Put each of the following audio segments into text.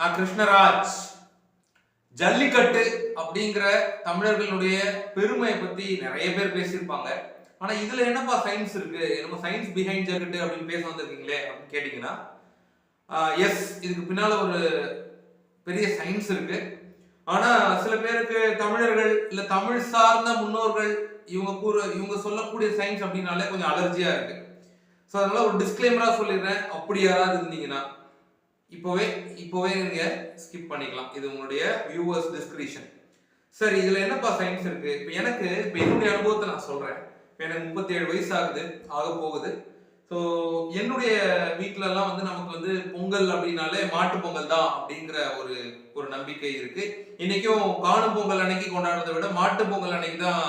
நான் கிருஷ்ணராஜ். ஜல்லிக்கட்டு அப்படிங்கிற தமிழர்களுடைய பெருமையை பத்தி நிறைய பேர் பேசியிருப்பாங்க. ஆனா இதுல என்னப்பா சயின்ஸ் இருக்கு? நம்ம சயின்ஸ் பிஹைண்ட் ஜல்லிக்கட்டு அப்படின்னு பேச வந்திருக்கீங்களே அப்படின்னு கேட்டீங்கன்னா எஸ் இதுக்கு பின்னால ஒரு பெரிய சயின்ஸ் இருக்கு. ஆனா சில பேருக்கு தமிழர்கள் இல்ல தமிழ் சார்ந்த முன்னோர்கள் இவங்க கூற இவங்க சொல்லக்கூடிய சயின்ஸ் அப்படின்னாலே கொஞ்சம் அலர்ஜியா இருக்கு. ஸோ அதனால ஒரு டிஸ்க்ளைமரா சொல்லிடுறேன். அப்படி யாராவது இருந்தீங்கன்னா இப்போவே இப்போவே நீங்க ஸ்கிப் பண்ணிக்கலாம். இது உங்களுடைய வியூவர்ஸ் டிஸ்கிரிப்ஷன் சரி இதுல என்னப்பா சயின்ஸ் இருக்கு? இப்போ எனக்கு இப்போ என்னுடைய அனுபவத்தை நான் சொல்றேன். இப்போ எனக்கு முப்பத்தி ஏழு வயசு ஆகுது ஆக போகுது. ஸோ என்னுடைய வீட்டிலலாம் எல்லாம் வந்து நமக்கு வந்து பொங்கல் அப்படின்னாலே மாட்டு பொங்கல் தான் அப்படிங்கிற ஒரு ஒரு நம்பிக்கை இருக்கு. இன்னைக்கும் காணும் பொங்கல் அன்னைக்கு கொண்டாடுறதை விட மாட்டு பொங்கல் அன்னைக்கு தான்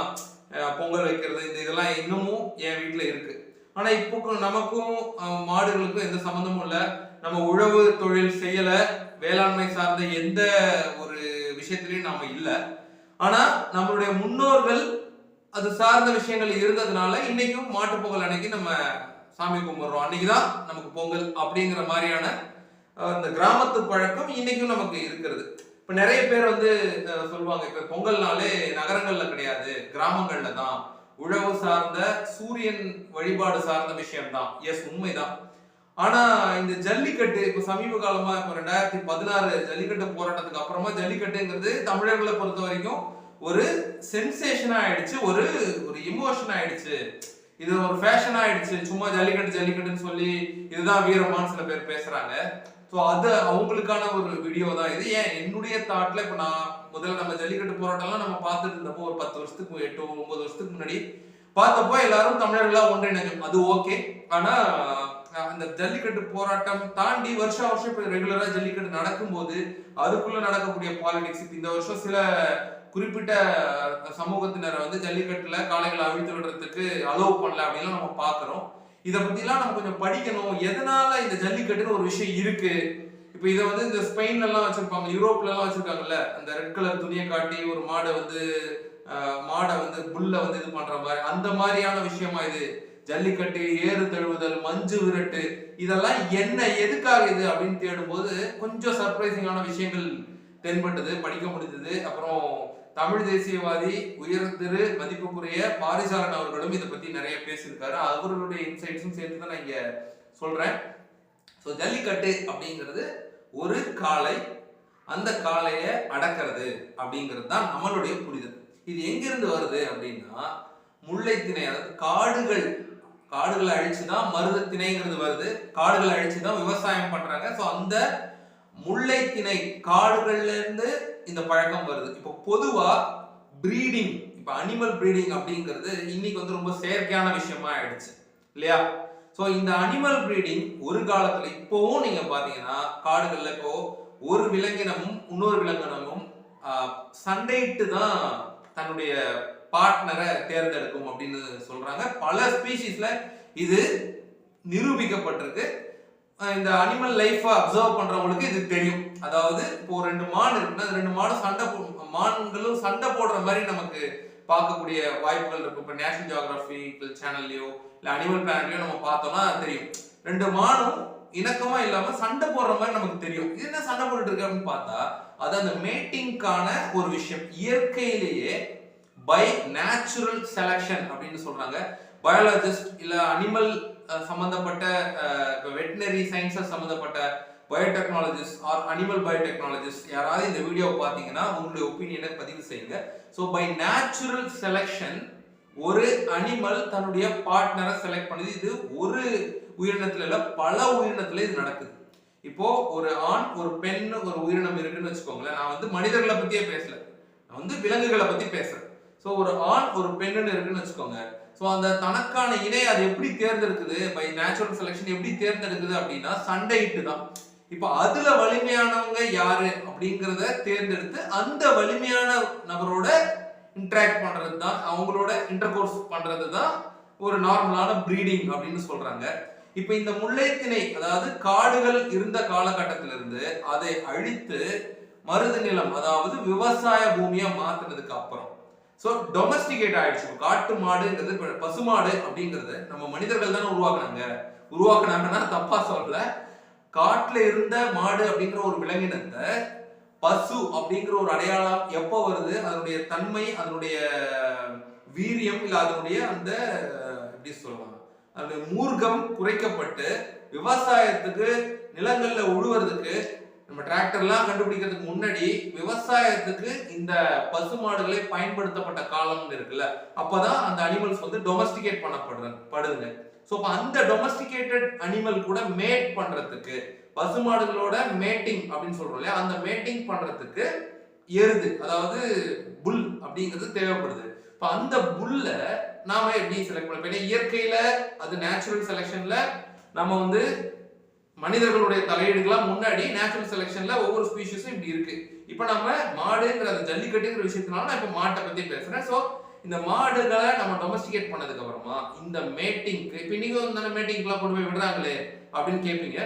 பொங்கல் வைக்கிறது. இந்த இதெல்லாம் இன்னமும் என் வீட்டில் இருக்கு. ஆனா இப்போ நமக்கும் மாடுகளுக்கும் எந்த சம்மந்தமும் இல்லை. நம்ம உழவு தொழில் செய்யல வேளாண்மை சார்ந்த எந்த ஒரு விஷயத்திலையும் நாம இல்ல. ஆனா நம்மளுடைய முன்னோர்கள் அது சார்ந்த விஷயங்கள் இருந்ததுனால இன்னைக்கும் மாட்டுப் பொங்கல் அன்னைக்கு நம்ம சாமி கும்பிடுறோம். அன்னைக்கு தான் நமக்கு பொங்கல் அப்படிங்கிற மாதிரியான இந்த கிராமத்து பழக்கம் இன்னைக்கும் நமக்கு இருக்கிறது. இப்ப நிறைய பேர் வந்து சொல்லுவாங்க இப்ப பொங்கல்னாலே நகரங்கள்ல கிடையாது கிராமங்கள்ல தான். உழவு சார்ந்த சூரியன் வழிபாடு சார்ந்த விஷயம் தான் எஸ் உண்மைதான். ஆனா இந்த ஜல்லிக்கட்டு இப்ப சமீப காலமா இப்ப ரெண்டாயிரத்தி பதினாறு ஜல்லிக்கட்டு போராட்டத்துக்கு அப்புறமா ஜல்லிக்கட்டுங்கிறது தமிழர்களை பொறுத்த வரைக்கும் ஒரு சென்சேஷன் ஆயிடுச்சு ஒரு ஒரு இமோஷன் ஆயிடுச்சு. இது ஒரு ஃபேஷன் ஆயிடுச்சு. சும்மா ஜல்லிக்கட்டு ஜல்லிக்கட்டுன்னு சொல்லி இதுதான் வீரமான்னு சில பேர் பேசுறாங்க. ஸோ அது அவங்களுக்கான ஒரு வீடியோ தான். இது ஏன் என்னுடைய தாட்ல இப்ப நான் முதல்ல நம்ம ஜல்லிக்கட்டு போராட்டம்லாம் நம்ம பார்த்துட்டு இருந்தப்போ ஒரு பத்து வருஷத்துக்கு எட்டு ஒன்பது வருஷத்துக்கு முன்னாடி பார்த்தப்போ எல்லாரும் தமிழர்களா ஒன்றிணைஞ்சோம். அது ஓகே ஆனா அந்த ஜல்லிக்கட்டு போராட்டம் தாண்டி வருஷா வருஷம் இப்போ ரெகுலரா ஜல்லிக்கட்டு நடக்கும்போது அதுக்குள்ள நடக்கக்கூடிய பாலிடிக்ஸ் இந்த வருஷம் சில குறிப்பிட்ட சமூகத்தினரை வந்து ஜல்லிக்கட்டுல காளைகளை அவிழ்த்து விடுறதுக்கு அலோவ் பண்ணல அப்படின்லாம் நம்ம பாக்குறோம் இதை பத்திலாம் நம்ம கொஞ்சம் படிக்கணும். எதனால இந்த ஜல்லிக்கட்டுன்னு ஒரு விஷயம் இருக்கு? இப்போ இதை வந்து இந்த ஸ்பெயின்ல எல்லாம் வச்சிருப்பாங்க யூரோப்ல எல்லாம் வச்சிருக்காங்கல்ல அந்த ரெட் கலர் துணியை காட்டி ஒரு மாடை வந்து மாடை வந்து புல்ல வந்து இது பண்ற மாதிரி அந்த மாதிரியான விஷயமா இது? ஜல்லிக்கட்டு ஏறு தழுவுதல் மஞ்சு விரட்டு இதெல்லாம் என்ன எதுக்காக இது அப்படின்னு தேடும்போது கொஞ்சம் சர்ப்ரைசிங்கான விஷயங்கள் தென்பட்டது படிக்க முடிஞ்சது. அப்புறம் தமிழ் தேசியவாதி உயர் திரு மதிப்புக்குரிய பாரிசாரன் அவர்களும் இதை பத்தி நிறைய பேசியிருக்காரு. அவர்களுடைய இன்சைட்ஸும் சேர்த்து தான் நான் இங்க சொல்றேன். ஸோ ஜல்லிக்கட்டு அப்படிங்கிறது ஒரு காளை அந்த காளையை அடக்கிறது அப்படிங்கிறது தான் நம்மளுடைய புரிதல். இது எங்கிருந்து வருது அப்படின்னா முல்லைத்திணை அதாவது காடுகள் காடுகளை அழிச்சு தான் மருத திணைங்கிறது வருது. காடுகளை அழிச்சு தான் விவசாயம் பண்றாங்க. ஸோ அந்த முல்லைத்திணை காடுகள்ல இருந்து இந்த பழக்கம் வருது. இப்போ பொதுவா ப்ரீடிங் இப்போ அனிமல் ப்ரீடிங் அப்படிங்கிறது இன்னைக்கு வந்து ரொம்ப செயற்கையான விஷயமா ஆயிடுச்சு. இல்லையா? ஸோ இந்த அனிமல் ப்ரீடிங் ஒரு காலத்துல இப்போவும் நீங்க பாத்தீங்கன்னா காடுகள்ல இப்போ ஒரு விலங்கினமும் இன்னொரு விலங்கினமும் சண்டையிட்டு தான் தன்னுடைய பார்ட்னரை தேர்ந்தெடுக்கும் அப்படின்னு சொல்றாங்க. பல ஸ்பீஷீஸ்ல இது நிரூபிக்கப்பட்டிருக்கு. இந்த அனிமல் லைஃப்பை அப்சர்வ் பண்றவங்களுக்கு இது தெரியும். அதாவது இப்போ ரெண்டு மான் இருக்குன்னா ரெண்டு மாடும் சண்டை போ- மான்களும் சண்டை போடுற மாதிரி நமக்கு பார்க்கக்கூடிய வாய்ப்புகள் இருக்கும். இப்போ நேஷனல் ஜியோகிராஃபிக்கல் சேனல்லையோ இல்லை அனிமல் பிளானட்லயோ நம்ம பார்த்தோம்னா தெரியும். ரெண்டு மானும் இணக்கமா இல்லாம சண்டை போடுற மாதிரி நமக்கு தெரியும். இது என்ன சண்டை போட்டுட்டு இருக்கு அப்படின்னு பார்த்தா அது அந்த மேட்டிங்கான ஒரு விஷயம். இயற்கையிலேயே பை நேச்சுரல் செலக்ஷன் அப்படின்னு சொல்றாங்க. பயாலஜிஸ்ட் இல்ல அனிமல் சம்பந்தப்பட்ட வெட்டினரி சயின்சஸ் சம்பந்தப்பட்ட பயோடெக்னாலஜிஸ்ட் ஆர் அனிமல் பயோடெக்னாலஜிஸ்ட் யாராவது இந்த வீடியோவை பார்த்தீங்கன்னா உங்களுடைய ஒப்பீனியனை பதிவு செய்யுங்க. ஸோ பை நேச்சுரல் செலெக்ஷன் ஒரு அனிமல் தன்னுடைய பார்ட்னரை செலக்ட் பண்ணுது. இது ஒரு உயிரினத்துல இல்ல பல உயிரினத்துல இது நடக்குது. இப்போ ஒரு ஆண் ஒரு பெண் ஒரு உயிரினம் இருக்குன்னு வச்சுக்கோங்களேன். நான் வந்து மனிதர்களை பத்தியே பேசல. நான் வந்து விலங்குகளை பத்தி பேசுறேன். ஸோ ஒரு ஆண் ஒரு பெண்ணுன்னு இருக்குன்னு வச்சுக்கோங்க. ஸோ அந்த தனக்கான இணை அது எப்படி தேர்ந்தெடுக்குது? பை நேச்சுரல் செலெக்ஷன் எப்படி தேர்ந்தெடுக்குது அப்படின்னா சண்டையிட்டு தான் இப்போ அதுல வலிமையானவங்க யாரு அப்படிங்கிறத தேர்ந்தெடுத்து அந்த வலிமையான நபரோட இன்ட்ராக்ட் பண்றது தான் அவங்களோட இன்டர்கோர்ஸ் பண்றது தான் ஒரு நார்மலான ப்ரீடிங் அப்படின்னு சொல்றாங்க. இப்போ இந்த முல்லைத்திணை அதாவது காடுகள் இருந்த காலகட்டத்திலிருந்து அதை அழித்து மருது நிலம் அதாவது விவசாய பூமியா மாத்தினதுக்கு அப்புறம் ஸோ டொமஸ்டிகேட் ஆயிடுச்சு. காட்டு மாடுங்கிறது பசு பசுமாடு அப்படிங்கிறது நம்ம மனிதர்கள் தானே உருவாக்குனாங்க. உருவாக்குனாங்கன்னா தப்பா சொல்லல. காட்டுல இருந்த மாடு அப்படிங்கிற ஒரு விலங்கினத்தை பசு அப்படிங்கிற ஒரு அடையாளம் எப்போ வருது? அதனுடைய தன்மை அதனுடைய வீரியம் இல்லை அதனுடைய அந்த எப்படி சொல்லலாம் அதனுடைய மூர்க்கம் குறைக்கப்பட்டு விவசாயத்துக்கு நிலங்கள்ல உழுவுறதுக்கு நம்ம டிராக்டர்லாம் கண்டுபிடிக்கிறதுக்கு முன்னாடி விவசாயத்துக்கு இந்த பசு மாடுகளை பயன்படுத்தப்பட்ட காலம் இருக்குல்ல அப்பதான் அந்த அனிமல்ஸ் வந்து டொமஸ்டிகேட் பண்ணப்படுறேன் படுதுங்க. ஸோ இப்போ அந்த டொமஸ்டிகேட்டட் அனிமல் கூட மேட் பண்றதுக்கு பசுமாடுகளோட மேட்டிங் அப்படின்னு சொல்றோம் இல்லையா அந்த மேட்டிங் பண்றதுக்கு எருது அதாவது புல் அப்படிங்கிறது தேவைப்படுது. இப்போ அந்த புல்ல நாம எப்படி செலக்ட் பண்ண இயற்கையில அது நேச்சுரல் செலெக்ஷன்ல நம்ம வந்து மனிதர்களுடைய தலையீடுகளாம் முன்னாடி நேச்சுரல் செலெக்ஷன்ல ஒவ்வொரு ஸ்பீஷிஸும் இப்படி இருக்கு. இப்போ நம்ம மாடுங்கிற அந்த ஜல்லிக்கட்டுங்கிற விஷயத்தினால நான் இப்போ மாட்டை பத்தி பேசுறேன். ஸோ இந்த மாடுகளை நம்ம டொமஸ்டிகேட் பண்ணதுக்கு அப்புறமா இந்த மேட்டிங்க்கு இப்போ இன்னைக்கு வந்து மேட்டிங்க்குலாம் கொண்டு போய் விடுறாங்களே அப்படின்னு கேட்பீங்க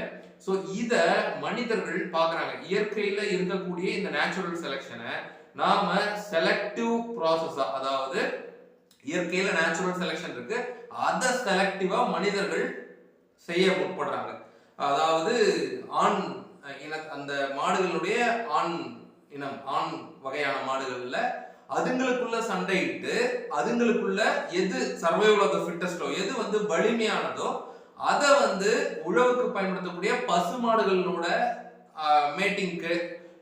ஸோ இத மனிதர்கள் பார்க்குறாங்க இயற்கையில இருக்கக்கூடிய இந்த நேச்சுரல் செலெக்ஷனை நாம செலக்டிவ் ப்ராசஸா அதாவது இயற்கையில நேச்சுரல் செலெக்ஷன் இருக்கு. அதை செலக்டிவா மனிதர்கள் செய்ய முற்படுறாங்க. அதாவது ஆண் இன அந்த மாடுகளுடைய ஆண் இனம் ஆண் வகையான மாடுகள்ல அதுங்களுக்குள்ள சண்டையிட்டு அதுங்களுக்குள்ள எது சர்வைவல் ஆஃப் த ஃபிட்டஸ்டோ எது வந்து வலிமையானதோ அதை வந்து உழவுக்கு பயன்படுத்தக்கூடிய பசு மாடுகளோட மேட்டிங்க்கு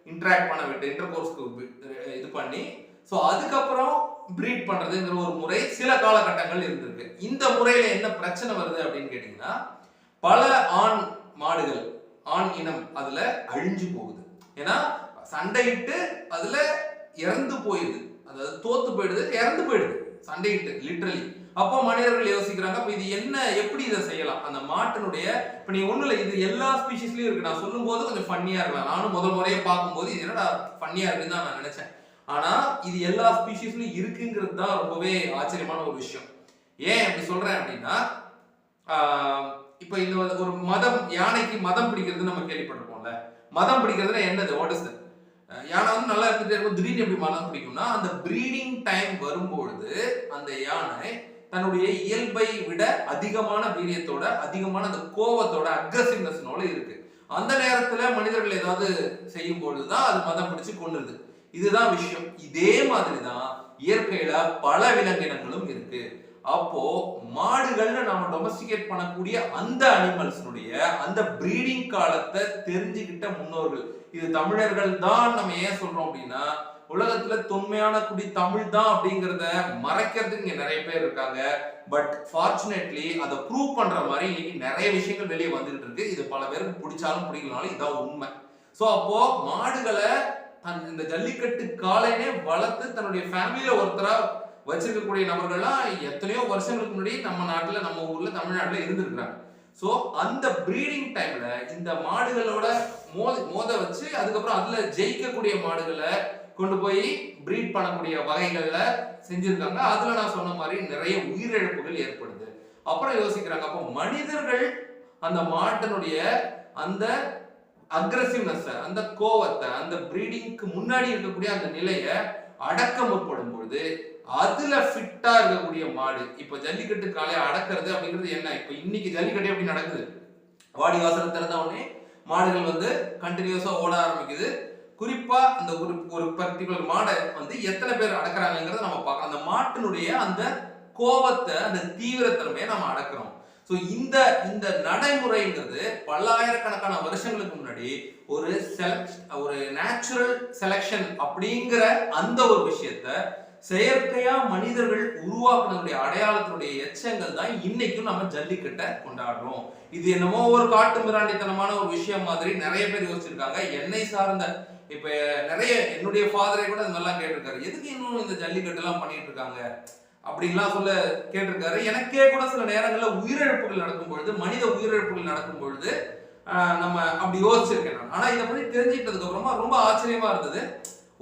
இன்ட்ராக்ட் பண்ண விட்டு இன்டர் கோர்ஸ்க்கு இது பண்ணி ஸோ அதுக்கப்புறம் ப்ரீட் பண்ணுறதுங்கிற ஒரு முறை சில காலகட்டங்கள் இருந்திருக்கு. இந்த முறையில் என்ன பிரச்சனை வருது அப்படின்னு கேட்டிங்கன்னா பல ஆண் மாடுகள் ஆண் இனம் அதுல அழிஞ்சு போகுது. ஏன்னா சண்டையிட்டு அதுல இறந்து போயிடுது. அதாவது தோத்து போயிடுது இறந்து போயிடுது. சண்டையிட்டு லிட்ரலி அப்போ மனிதர்கள் யோசிக்கிறாங்க அப்போ இது என்ன எப்படி இதை செய்யலாம்? அந்த மாட்டினுடைய இப்போ நீ ஒன்றும் இல்லை இது எல்லா ஸ்பீஷிஸ்லையும் இருக்கு. நான் சொல்லும் போது கொஞ்சம் ஃபன்னியா இருக்கலாம். நானும் முதல் முறையே பார்க்கும்போது இது என்னடா ஃபன்னியா இருக்குன்னு தான் நான் நினைச்சேன். ஆனா இது எல்லா ஸ்பீஷிஸ்லையும் இருக்குங்கிறது தான் ரொம்பவே ஆச்சரியமான ஒரு விஷயம். ஏன் அப்படி சொல்றேன் அப்படின்னா இப்போ இந்த ஒரு- மதம் யானைக்கு மதம் பிடிக்கிறது நம்ம கேள்விப்பட்டிருப்போம்ல. மதம் பிடிக்கிறதுனா என்னது? வாட் இஸ் யானை வந்து நல்லா இருந்துட்டே இருக்கும். திடீர்னு எப்படி மதம் பிடிக்கும்னா அந்த ப்ரீடிங் டைம் வரும்பொழுது அந்த யானை தன்னுடைய இயல்பை விட அதிகமான வீரியத்தோட அதிகமான அந்த கோவத்தோட அக்ரஸிவ்னஸ்னோட இருக்கு. அந்த நேரத்துல மனிதர்கள் ஏதாவது செய்யும் பொழுதுதான் அது மதம் பிடிச்சு கொண்டுருது இதுதான் விஷயம். இதே மாதிரி தான் இயற்கையில பல விலங்கினங்களும் இருக்கு. அப்போ மாடுகள்னு நம்ம டொமஸ்டிகேட் பண்ணக்கூடிய அந்த அனிமல்ஸ்னுடைய அந்த ப்ரீடிங் காலத்தை தெரிஞ்சுக்கிட்ட முன்னோர்கள். இது தமிழர்கள் தான் நம்ம ஏன் சொல்றோம் அப்படின்னா உலகத்துல தொன்மையான குடி தமிழ் தான் அப்படிங்கிறத மறைக்கிறதுக்கு இங்க நிறைய பேர் இருக்காங்க. பட் ஃபார்ச்சுனேட்லி அதை ப்ரூவ் பண்ற மாதிரி இன்னைக்கு நிறைய விஷயங்கள் வெளியே வந்துகிட்டு இருக்கு. இது பல பேருக்கு பிடிச்சாலும் பிடிக்கலனாலும் இதான் உண்மை. ஸோ அப்போ மாடுகளை தன் இந்த ஜல்லிக்கட்டு காளையனே வளர்த்து தன்னுடைய ஃபேமிலியில ஒருத்தரா வச்சிருக்கக்கூடிய நபர்கள்லாம் எத்தனையோ வருஷங்களுக்கு முன்னாடி நம்ம நாட்டுல நம்ம ஊர்ல தமிழ்நாட்டுல இருந்திருக்கிறாங்க. ஸோ அந்த ப்ரீடிங் டைம்ல இந்த மாடுகளோட மோத மோத வச்சு அதுக்கப்புறம் அதுல ஜெயிக்கக்கூடிய மாடுகளை கொண்டு போய் ப்ரீட் பண்ணக்கூடிய வகைகள்ல செஞ்சிருக்காங்க. அதுல நான் சொன்ன மாதிரி நிறைய உயிரிழப்புகள் ஏற்படுது. அப்புறம் யோசிக்கிறாங்க. அப்போ மனிதர்கள் அந்த மாட்டினுடைய அந்த அக்ரஸிவ்னஸ் அந்த கோவத்தை அந்த ப்ரீடிங்க்கு முன்னாடி இருக்கக்கூடிய அந்த நிலையை அடக்க முற்படும் பொழுது அதுல ஃபிட்டா இருக்கக்கூடிய மாடு இப்ப ஜல்லிக்கட்டு காலையை அடக்கிறது அப்படிங்கிறது என்ன? இப்ப இன்னைக்கு ஜல்லிக்கட்டு எப்படி நடக்குது. வாடி வாசல் திறந்த உடனே மாடுகள் வந்து கண்டினியூஸா ஓட ஆரம்பிக்குது. குறிப்பா அந்த ஒரு ஒரு பர்டிகுலர் மாடை வந்து எத்தனை பேர் அடக்குறாங்கிறத நம்ம பார்க்கலாம் அந்த மாட்டினுடைய அந்த கோபத்தை அந்த தீவிரத்தன்மையை நம்ம அடக்குறோம். ஸோ இந்த இந்த நடைமுறைங்கிறது பல்லாயிரக்கணக்கான வருஷங்களுக்கு முன்னாடி ஒரு செலக்ட் ஒரு நேச்சுரல் செலெக்ஷன் அப்படிங்கிற அந்த ஒரு விஷயத்த செயற்கையா மனிதர்கள் உருவாக்குனதுடைய அடையாளத்தினுடைய எச்சங்கள் தான் இன்னைக்கும் நம்ம ஜல்லிக்கட்டை கொண்டாடுறோம். இது என்னமோ ஒரு காட்டு மிராண்டித்தனமான ஒரு விஷயம் மாதிரி நிறைய பேர் யோசிச்சிருக்காங்க. என்னை சார்ந்த இப்ப நிறைய என்னுடைய ஃபாதரை கூட அது நல்லா கேட்டிருக்காரு. எதுக்கு இன்னும் இந்த ஜல்லிக்கட்டு எல்லாம் பண்ணிட்டு இருக்காங்க? அப்படின்லாம் சொல்ல கேட்டிருக்காரு. எனக்கே கூட சில நேரங்களில் உயிரிழப்புகள் நடக்கும் பொழுது மனித உயிரிழப்புகள் நடக்கும் பொழுது நம்ம அப்படி யோசிச்சிருக்கேன் நான். ஆனால் இதை பற்றி தெரிஞ்சுக்கிட்டதுக்கு அப்புறமா ரொம்ப ஆச்சரியமா இருந்தது.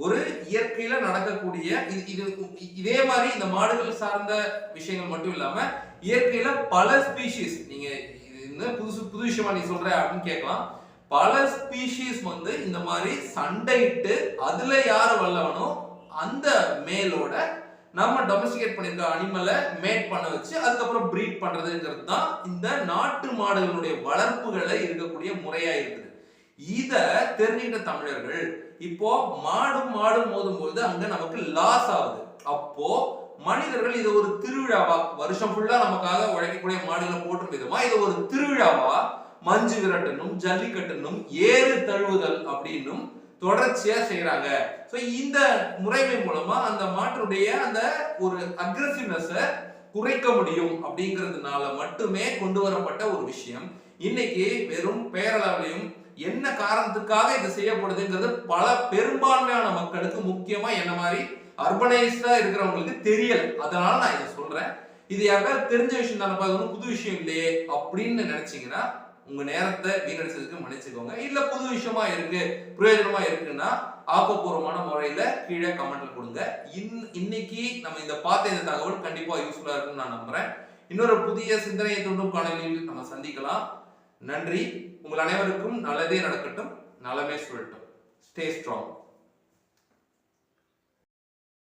ஒரு இயற்கையில நடக்கக்கூடிய இது இது இதே மாதிரி இந்த மாடுகள் சார்ந்த விஷயங்கள் மட்டும் இல்லாம இயற்கையில பல ஸ்பீஷிஸ் நீங்க இது என்ன புதுசு புது விஷயமா நீ சொல்ற அப்படின்னு கேட்கலாம். பல ஸ்பீஷிஸ் வந்து இந்த மாதிரி சண்டையிட்டு அதுல யார் வல்லவனோ அந்த மேலோட நம்ம டொமஸ்டிகேட் பண்ணியிருக்க அனிமலை மேட் பண்ண வச்சு அதுக்கப்புறம் ப்ரீட் பண்ணுறதுங்கிறது தான் இந்த நாட்டு மாடுகளுடைய வளர்ப்புகளை இருக்கக்கூடிய முறையாக இருக்குது. இதை தெரிஞ்சுக்கிட்ட தமிழர்கள் இப்போ மாடும் மாடும் மோதும் போது அங்க நமக்கு லாஸ் ஆகுது. அப்போ மனிதர்கள் இதை ஒரு திருவிழாவா வருஷம் ஃபுல்லா நமக்காக உழைக்கக்கூடிய மாடுகளை போட்டு விதமா இதை ஒரு திருவிழாவா மஞ்சு விரட்டணும் ஜல்லிக்கட்டணும் ஏறு தழுவுதல் அப்படின்னும் தொடர்ச்சியா செய்யறாங்க ஸோ இந்த முறைமை மூலமா அந்த மாட்டுடைய அந்த ஒரு அக்ரசிவ்னஸ குறைக்க முடியும் அப்படிங்கிறதுனால மட்டுமே கொண்டு வரப்பட்ட ஒரு விஷயம். இன்னைக்கு வெறும் பேரளவிலையும் என்ன காரணத்துக்காக இது செய்யப்படுதுங்கிறது பல பெரும்பான்மையான மக்களுக்கு முக்கியமா என்ன மாதிரி அர்பனைஸ்டா இருக்கிறவங்களுக்கு தெரியல. அதனால நான் இதை சொல்றேன். இது யாருக்காவது தெரிஞ்ச விஷயம் தானப்பா? இது ஒன்றும் புது விஷயம் இல்லையே அப்படின்னு நினைச்சீங்கன்னா உங்க நேரத்தை வீணடிச்சதுக்கு மன்னிச்சுக்கோங்க. இல்ல புது விஷயமா இருக்கு பிரயோஜனமா இருக்குன்னா ஆக்கப்பூர்வமான முறையில கீழே கமெண்ட்ல கொடுங்க. இன் இன்னைக்கு நம்ம இந்த பார்த்த இந்த தகவல் கண்டிப்பா யூஸ்ஃபுல்லா இருக்கும்னு நான் நம்புறேன். இன்னொரு புதிய சிந்தனையை தூண்டும் காணொலியில் நம்ம சந்திக்கலாம். நன்றி. உங்கள் அனைவருக்கும் நல்லதே நடக்கட்டும். நலமே சொல்லட்டும் ஸ்டே ஸ்ட்ராங்